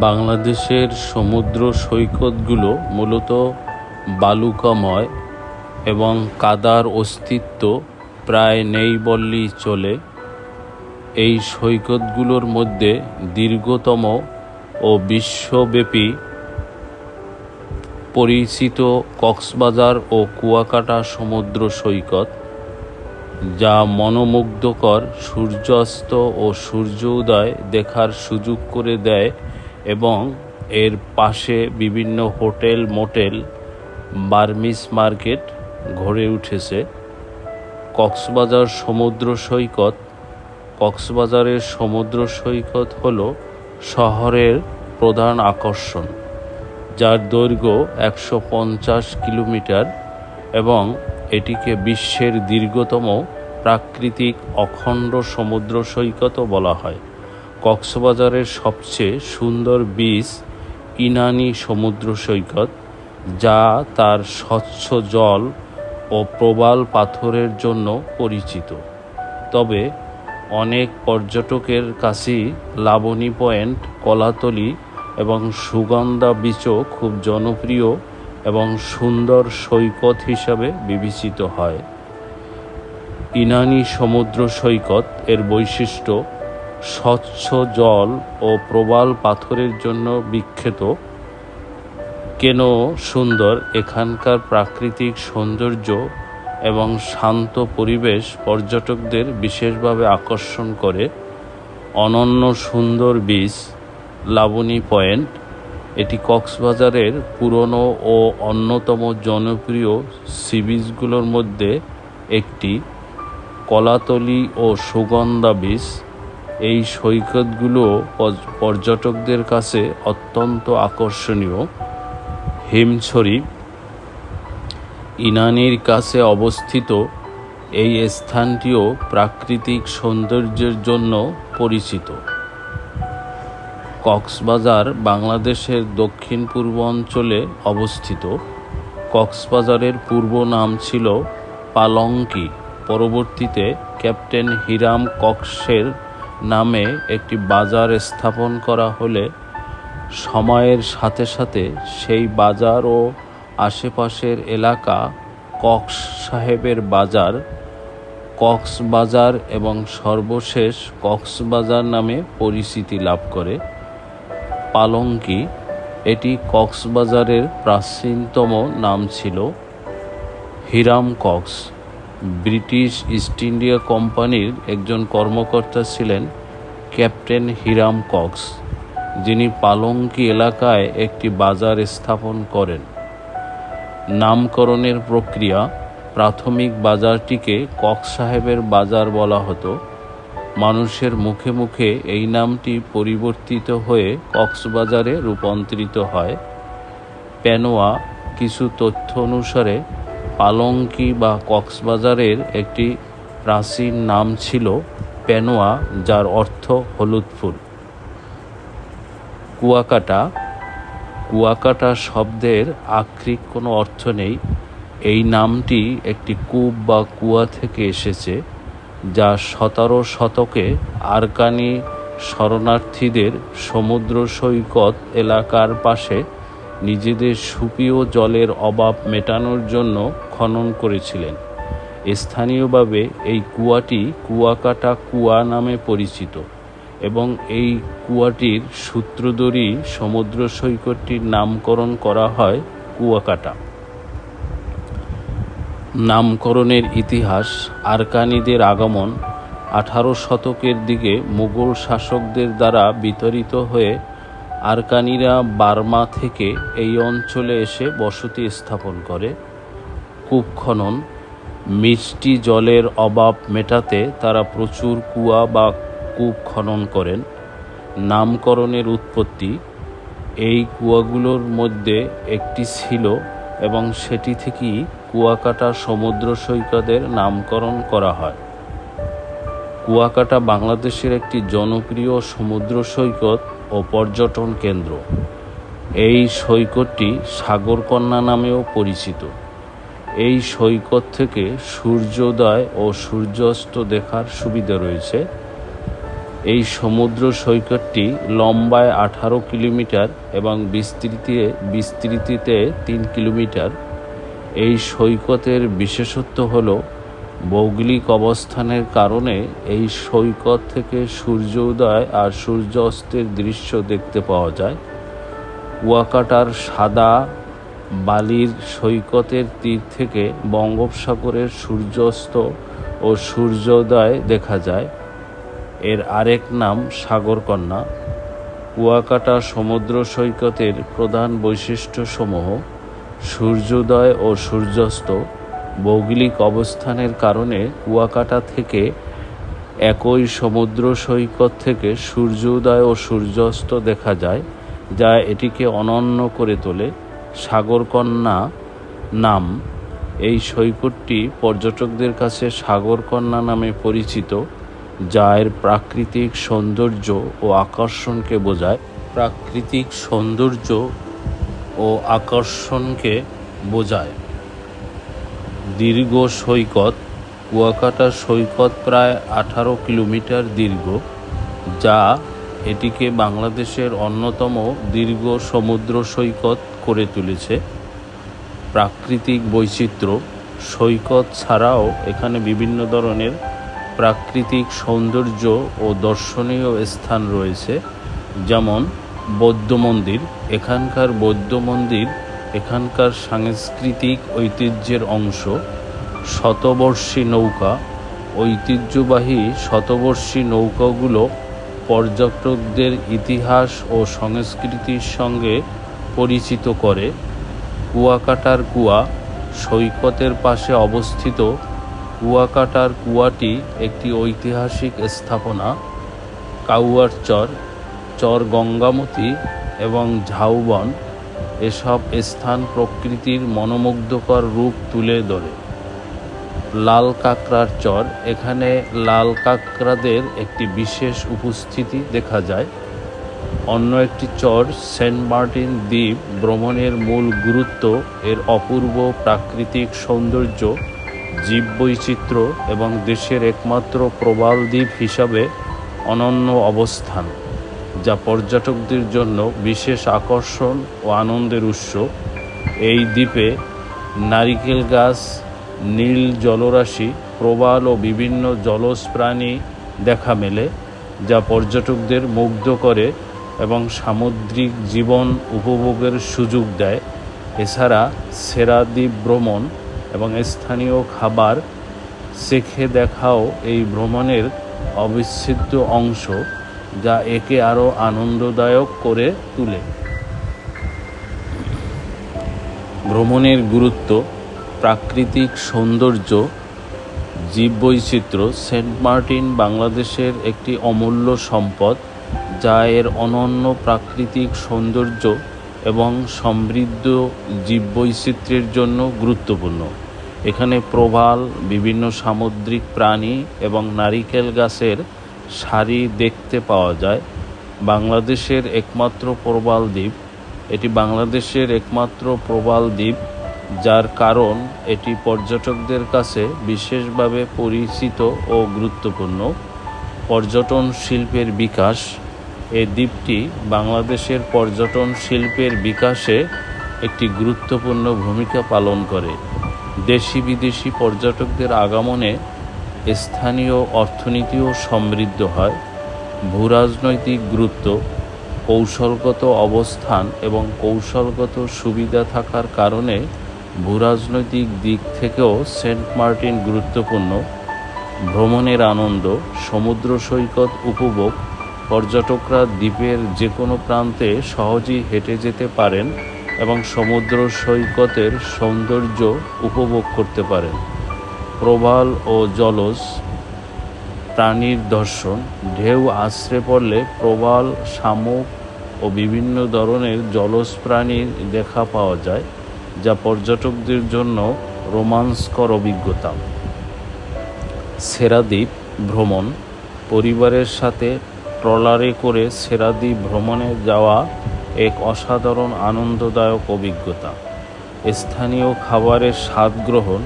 বাংলাদেশের সমুদ্র সৈকতগুলো মূলত বালুকাময় এবং কাদার অস্তিত্ব প্রায় নেই বললেই চলে। এই সৈকতগুলোর মধ্যে দীর্ঘতম ও বিশ্বব্যাপী পরিচিত কক্সবাজার ও কুয়াকাটা সমুদ্র সৈকত, যা মনোমুগ্ধকর সূর্যাস্ত ও সূর্য উদয় দেখার সুযোগ করে দেয় এবং এর পাশে বিভিন্ন হোটেল, মোটেল বার্মিস মার্কেট গড়ে উঠেছে। কক্সবাজার সমুদ্র সৈকত। কক্সবাজারের সমুদ্র সৈকত হল শহরের প্রধান আকর্ষণ, যার দৈর্ঘ্য একশো পঞ্চাশ কিলোমিটার এবং এটিকে বিশ্বের দীর্ঘতম প্রাকৃতিক অখণ্ড সমুদ্র সৈকতও বলা হয়। কক্সবাজারের সবচেয়ে সুন্দর বীচ ইনানি সমুদ্র সৈকত, যা তার স্বচ্ছ জল ও প্রবাল পাথরের জন্য পরিচিত। তবে অনেক পর্যটকের কাছেই লাবণী পয়েন্ট, কলাতলি এবং সুগন্ধা বিচও খুব জনপ্রিয় এবং সুন্দর সৈকত হিসাবে বিবেচিত হয়। ইনানি সমুদ্র সৈকত এর বৈশিষ্ট্য স্বচ্ছ জল ও প্রবাল পাথরের জন্য বিখ্যাত। কেন সুন্দর এখানকার প্রাকৃতিক সৌন্দর্য এবং শান্ত পরিবেশ পর্যটকদের বিশেষভাবে আকর্ষণ করে। অনন্য সুন্দর বীচ, লাবণী পয়েন্ট, এটি কক্সবাজারের পুরনো ও অন্যতম জনপ্রিয় সি বিচগুলোর মধ্যে একটি। কলাতলি ও সুগন্ধা বীচ এই সৈকতগুলো পর্যটকদের কাছে অত্যন্ত আকর্ষণীয়। হিমছড়ি ইনানির কাছে অবস্থিত এই স্থানটিও প্রাকৃতিক সৌন্দর্যের জন্য পরিচিত। কক্সবাজার বাংলাদেশের দক্ষিণ পূর্ব অঞ্চলে অবস্থিত। কক্সবাজারের পূর্ব নাম ছিল পালঙ্কি। পরবর্তীতে ক্যাপ্টেন হিরাম কক্সের নামে একটি বাজার স্থাপন করা হলে সময়ের সাথে সাথে সেই বাজার ও আশেপাশের এলাকা কক্স সাহেবের বাজার, কক্সবাজার এবং সর্বশেষ কক্সবাজার নামে পরিচিতি লাভ করে। পালঙ্কি, এটি কক্সবাজারের প্রাচীনতম নাম ছিল Hiram Cox British East India কোম্পানির একজন কর্মকর্তা ছিলেন ক্যাপ্টেন হিরাম কক্স, যিনি পালঙ্কি এলাকায় একটি বাজার স্থাপন করেন। নামকরণের প্রক্রিয়া প্রাথমিক বাজারটিকে কক্স সাহেবের বাজার বলা হতো। মানুষের মুখে মুখে এই নামটি পরিবর্তিত হয়ে কক্সবাজারে রূপান্তরিত হয়। পেনোয়া কিছু তথ্য অনুসারে পালঙ্কি বা কক্সবাজারের একটি প্রাচীন নাম ছিল পেনোয়া, যার অর্থ হলুদ ফুল। কুয়াকাটা কুয়াকাটা শব্দের আক্ষরিক কোনো অর্থ নেই। এই নামটি একটি কূপ বা কুয়া থেকে এসেছে, যা সতেরো শতকে আরকানি শরণার্থীদের সমুদ্র সৈকত এলাকার পাশে নিজেদের সুপীয় জলের অভাব মেটানোর জন্য খনন করেছিলেন। স্থানীয়ভাবে এই কুয়াটি কুয়াকাটা কুয়া নামে পরিচিত এবং এই কুয়াটির সূত্রধরেই সমুদ্র সৈকতটির নামকরণ করা হয় কুয়াকাটা। নামকরণের ইতিহাস, আরকানিদের আগমন, আঠারো শতকের দিকে মুঘল শাসকদের দ্বারা বিতরিত হয়ে আরকানিরা বার্মা থেকে এই অঞ্চলে এসে বসতি স্থাপন করে। কূপ খনন মিষ্টি জলের অভাব মেটাতে তারা প্রচুর কুয়া বা কূপ খনন করেন। নামকরণের উৎপত্তি এই কুয়াগুলোর মধ্যে একটি ছিল এবং সেটি থেকেই কুয়াকাটা সমুদ্র সৈকতের নামকরণ করা হয়। কুয়াকাটা বাংলাদেশের একটি জনপ্রিয় সমুদ্র সৈকত ও পর্যটন কেন্দ্র। এই সৈকতটি সাগরকন্যা নামেও পরিচিত। এই সৈকত থেকে সূর্যোদয় ও সূর্যাস্ত দেখার সুবিধা রয়েছে। এই সমুদ্র সৈকতটি লম্বায় আঠারো কিলোমিটার এবং বিস্তৃতিতে বিস্তৃতিতে তিন কিলোমিটার। এই সৈকতের বিশেষত্ব হল ভৌগোলিক অবস্থানের কারণে এই সৈকত থেকে সূর্য উদয় আর সূর্য অস্তের দৃশ্য দেখতে পাওয়া যায়। কুয়াকাটার সাদা বালির সৈকতের তীর থেকে বঙ্গোপসাগরের সূর্যাস্ত ও সূর্যোদয় দেখা যায়। এর আরেক নাম সাগরকন্যা। কুয়াকাটা সমুদ্র সৈকতের প্রধান বৈশিষ্ট্যসমূহ সূর্যোদয় ও সূর্যাস্ত। ভৌগোলিক অবস্থানের কারণে কুয়াকাটা থেকে একই সমুদ্র সৈকত থেকে সূর্যোদয় ও সূর্যাস্ত দেখা যায়, যা এটিকে অনন্য করে তোলে। সাগরকন্যা নাম এই সৈকতটি পর্যটকদের কাছে সাগরকন্যা নামে পরিচিত, যা এর প্রাকৃতিক সৌন্দর্য ও আকর্ষণকে বোঝায়। প্রাকৃতিক সৌন্দর্য ও আকর্ষণকে বোঝায়। দীর্ঘ সৈকত কুয়াকাটা সৈকত প্রায় আঠারো কিলোমিটার দীর্ঘ, যা এটিকে বাংলাদেশের অন্যতম দীর্ঘ সমুদ্র সৈকত করে তুলেছে। প্রাকৃতিক বৈচিত্র্য, সৈকত ছাড়াও এখানে বিভিন্ন ধরনের প্রাকৃতিক সৌন্দর্য ও দর্শনীয় স্থান রয়েছে, যেমন বৌদ্ধ মন্দির। এখানকার বৌদ্ধ মন্দির এখানকার সাংস্কৃতিক ঐতিহ্যের অংশ, শতবর্ষী নৌকা, ঐতিহ্যবাহী শতবর্ষী নৌকাগুলো পর্যটকদের ইতিহাস ও সংস্কৃতির সঙ্গে পরিচিত করে। কুয়াকাটার কুয়া সৈকতের পাশে অবস্থিত। কুয়াকাটার কুয়াটি একটি ঐতিহাসিক স্থাপনা কাউয়ার চর চর গঙ্গামতী এবং ঝাউবন। এসব স্থান প্রকৃতির মনোমুগ্ধকর রূপ তুলে ধরে। লাল কাঁকড়ার চর, এখানে লাল কাঁকড়াদের একটি বিশেষ উপস্থিতি দেখা যায়। অন্য একটি চর, সেন্ট মার্টিন দ্বীপ ভ্রমণের মূল গুরুত্ব, এর অপূর্ব প্রাকৃতিক সৌন্দর্য, জীববৈচিত্র্য এবং দেশের একমাত্র প্রবাল দ্বীপ হিসাবে অনন্য অবস্থান। যা পর্যটকদের জন্য বিশেষ আকর্ষণ ও আনন্দের উৎস। এই দ্বীপে নারিকেল গাছ, নীল জলরাশি, প্রবাল ও বিভিন্ন জলজ প্রাণী দেখা মেলে, যা পর্যটকদের মুগ্ধ করে এবং সামুদ্রিক জীবন উপভোগের সুযোগ দেয়। এছাড়া সেরা দ্বীপ ভ্রমণ এবং স্থানীয় খাবার, শেখে দেখাও এই ভ্রমণের অবিচ্ছেদ্য অংশ। যা একে আরও আনন্দদায়ক করে তোলে। ভ্রমণের গুরুত্ব, প্রাকৃতিক সৌন্দর্য, জীববৈচিত্র্য সেন্ট মার্টিন বাংলাদেশের একটি অমূল্য সম্পদ যা এর অনন্য প্রাকৃতিক সৌন্দর্য এবং সমৃদ্ধ জীববৈচিত্র্যের জন্য গুরুত্বপূর্ণ। এখানে প্রবাল, বিভিন্ন সামুদ্রিক প্রাণী এবং নারিকেল গাছের সারি দেখতে পাওয়া যায়। বাংলাদেশের একমাত্র প্রবাল দ্বীপ। এটি বাংলাদেশের একমাত্র প্রবাল দ্বীপ, যার কারণ এটি পর্যটকদের কাছে বিশেষভাবে পরিচিত ও গুরুত্বপূর্ণ। পর্যটন শিল্পের বিকাশ। এই দ্বীপটি বাংলাদেশের পর্যটন শিল্পের বিকাশে একটি গুরুত্বপূর্ণ ভূমিকা পালন করে। দেশি বিদেশি পর্যটকদের আগমনে স্থানীয় অর্থনীতিও সমৃদ্ধ হয়। ভূরাজনৈতিক গুরুত্ব, কৌশলগত অবস্থান এবং কৌশলগত সুবিধা থাকার কারণে ভূরাজনৈতিক দিক থেকেও সেন্ট মার্টিন গুরুত্বপূর্ণ। ভ্রমণের আনন্দ, সমুদ্র সৈকত উপভোগ, পর্যটকরা দ্বীপের যে কোনো প্রান্তে সহজেই হেঁটে যেতে পারেন এবং সমুদ্র সৈকতের সৌন্দর্য উপভোগ করতে পারেন। প্রবাল ও জলজ প্রাণীর দর্শন। ঢেউ আশ্রে পড়লে প্রবাল, শামুক ও বিভিন্ন ধরনের জলজ প্রাণীর দেখা পাওয়া যায়, যা পর্যটকদের জন্য রোমাঞ্চকর অভিজ্ঞতা। সেরাদ্বীপ ভ্রমণ। পরিবারের সাথে ট্রলারে করে সেরাদ্বীপ ভ্রমণে যাওয়া এক অসাধারণ, আনন্দদায়ক অভিজ্ঞতা। স্থানীয় খাবারের স্বাদ গ্রহণ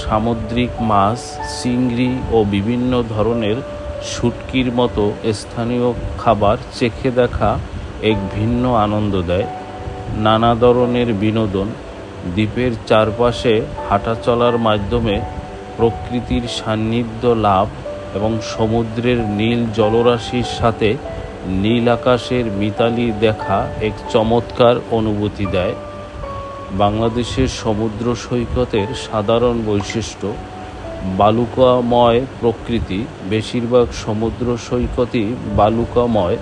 সামুদ্রিক মাছ, চিংড়ি ও বিভিন্ন ধরনের শুটকির মতো স্থানীয় খাবার চেখে দেখা এক ভিন্ন আনন্দ দেয়। নানা ধরনের বিনোদন দ্বীপের চারপাশে হাঁটা চলার মাধ্যমে প্রকৃতির সান্নিধ্য লাভ এবং সমুদ্রের নীল জলরাশির সাথে নীল আকাশের মিতালি দেখা এক চমৎকার অনুভূতি দেয়। বাংলাদেশের সমুদ্র সৈকতের সাধারণ বৈশিষ্ট্য, বালুকাময় প্রকৃতি, বেশিরভাগ সমুদ্র সৈকতই বালুকাময়,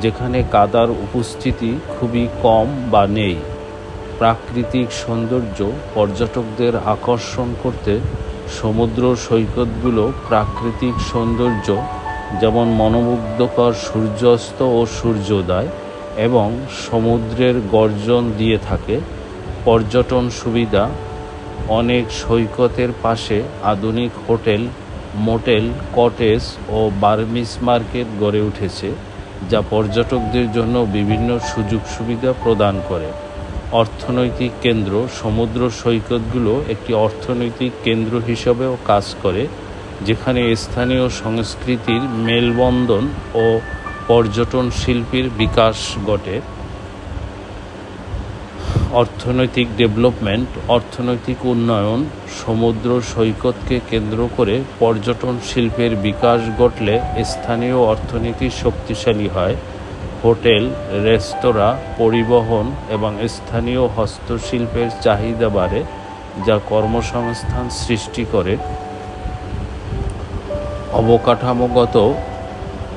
যেখানে কাদার উপস্থিতি খুবই কম বা নেই। প্রাকৃতিক সৌন্দর্য পর্যটকদের আকর্ষণ করতে সমুদ্র সৈকতগুলো প্রাকৃতিক সৌন্দর্য, যেমন মনোমুগ্ধকর সূর্যাস্ত ও সূর্যোদয়, এবং সমুদ্রের গর্জন দিয়ে থাকে। পর্যটন সুবিধা, অনেক সৈকতের পাশে আধুনিক হোটেল, মোটেল, কটেজ ও বার্মিস মার্কেট গড়ে উঠেছে, যা পর্যটকদের জন্য বিভিন্ন সুযোগ সুবিধা প্রদান করে। অর্থনৈতিক কেন্দ্র, সমুদ্র সৈকতগুলো একটি অর্থনৈতিক কেন্দ্র হিসাবেও কাজ করে, যেখানে স্থানীয় সংস্কৃতির মেলবন্ধন ও পর্যটন শিল্পীর বিকাশ ঘটে। অর্থনৈতিক ডেভেলপমেন্ট, অর্থনৈতিক উন্নয়ন, সমুদ্র সৈকতকে কেন্দ্র করে পর্যটন শিল্পের বিকাশ ঘটলে স্থানীয় অর্থনীতি শক্তিশালী হয়। হোটেল, রেস্তোরাঁ, পরিবহন এবং স্থানীয় হস্তশিল্পের চাহিদা বাড়ে, যা কর্মসংস্থান সৃষ্টি করে। অবকাঠামোগত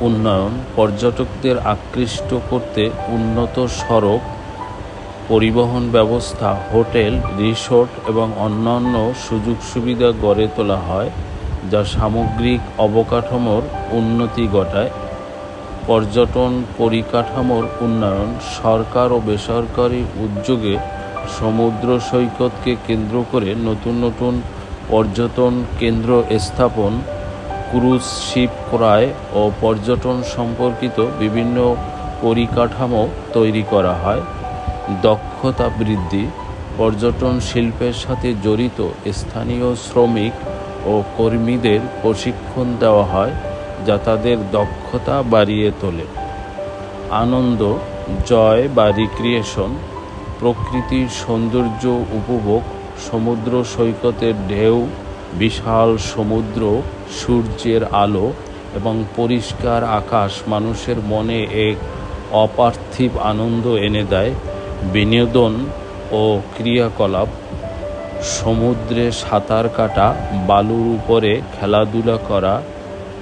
উন্নয়ন, পর্যটকদের আকৃষ্ট করতে উন্নত সড়ক পরিবহন ব্যবস্থা, হোটেল, রিসোর্ট এবং অন্যান্য সুযোগ সুবিধা গড়ে তোলা হয়, যা সামগ্রিক অবকাঠামোর উন্নতি ঘটায়। পর্যটন পরিকাঠামোর উন্নয়ন সরকার ও বেসরকারি উদ্যোগে সমুদ্র সৈকতকে কেন্দ্র করে নতুন নতুন পর্যটন কেন্দ্র স্থাপন, ক্রুজ শিপ ক্রয় ও পর্যটন সম্পর্কিত বিভিন্ন পরিকাঠামো তৈরি করা হয়। দক্ষতা বৃদ্ধি, পর্যটন শিল্পের সাথে জড়িত স্থানীয় শ্রমিক ও কর্মীদের প্রশিক্ষণ দেওয়া হয় যা তাদের দক্ষতা বাড়িয়ে তোলে। আনন্দ, জয় বা রিক্রিয়েশন প্রকৃতির সৌন্দর্য উপভোগ, সমুদ্র সৈকতের ঢেউ, বিশাল সমুদ্র, সূর্যের আলো এবং পরিষ্কার আকাশ মানুষের মনে এক অপার্থিব আনন্দ এনে দেয়। বিনোদন ও ক্রিয়াকলাপ, সমুদ্রে সাঁতার কাটা, বালুর উপরে খেলাধুলা করা,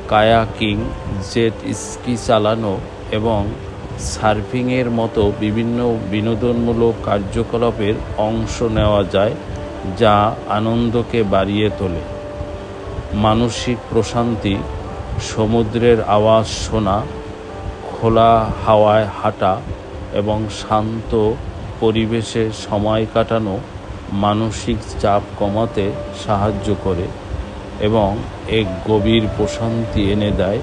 কায়াকিং, জেট স্কি চালানো এবং সার্ফিংয়ের মতো বিভিন্ন বিনোদনমূলক কার্যকলাপের অংশ নেওয়া যায় যা আনন্দকে বাড়িয়ে তোলে। মানসিক প্রশান্তি, সমুদ্রের আওয়াজ শোনা, খোলা হাওয়ায় হাঁটা এবং শান্ত পরিবেশে সময় কাটানো মানসিক চাপ কমাতে সাহায্য করে এবং এক গভীর প্রশান্তি এনে দেয়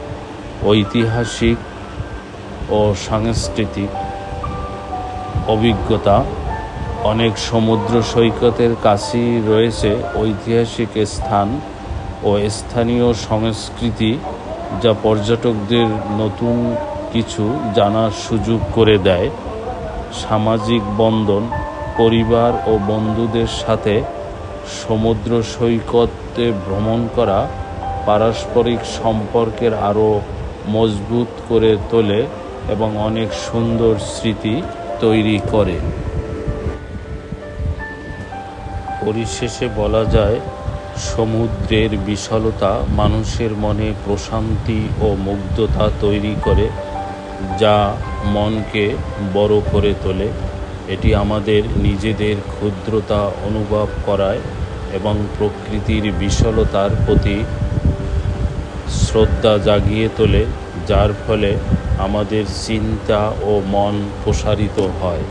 ঐতিহাসিক ও সাংস্কৃতিক অভিজ্ঞতা। অনেক সমুদ্র সৈকতের কাছেই রয়েছে ঐতিহাসিক স্থান ও স্থানীয় সংস্কৃতি যা পর্যটকদের নতুন কিছু জানার সুযোগ করে দেয়। সামাজিক বন্ধন, পরিবার ও বন্ধুদের সাথে সমুদ্র সৈকতে ভ্রমণ করা পারস্পরিক সম্পর্কের আরও মজবুত করে তোলে এবং অনেক সুন্দর স্মৃতি তৈরি করে। পরিশেষে বলা যায়, সমুদ্রের বিশালতা মানুষের মনে প্রশান্তি ও মুগ্ধতা তৈরি করে। যা মনকে বড় করে তোলে, এটি আমাদের নিজেদের ক্ষুদ্রতা অনুভব করায় এবং প্রকৃতির বিশালতার প্রতি শ্রদ্ধা জাগিয়ে তোলে, যার ফলে আমাদের চিন্তা ও মন প্রসারিত হয়।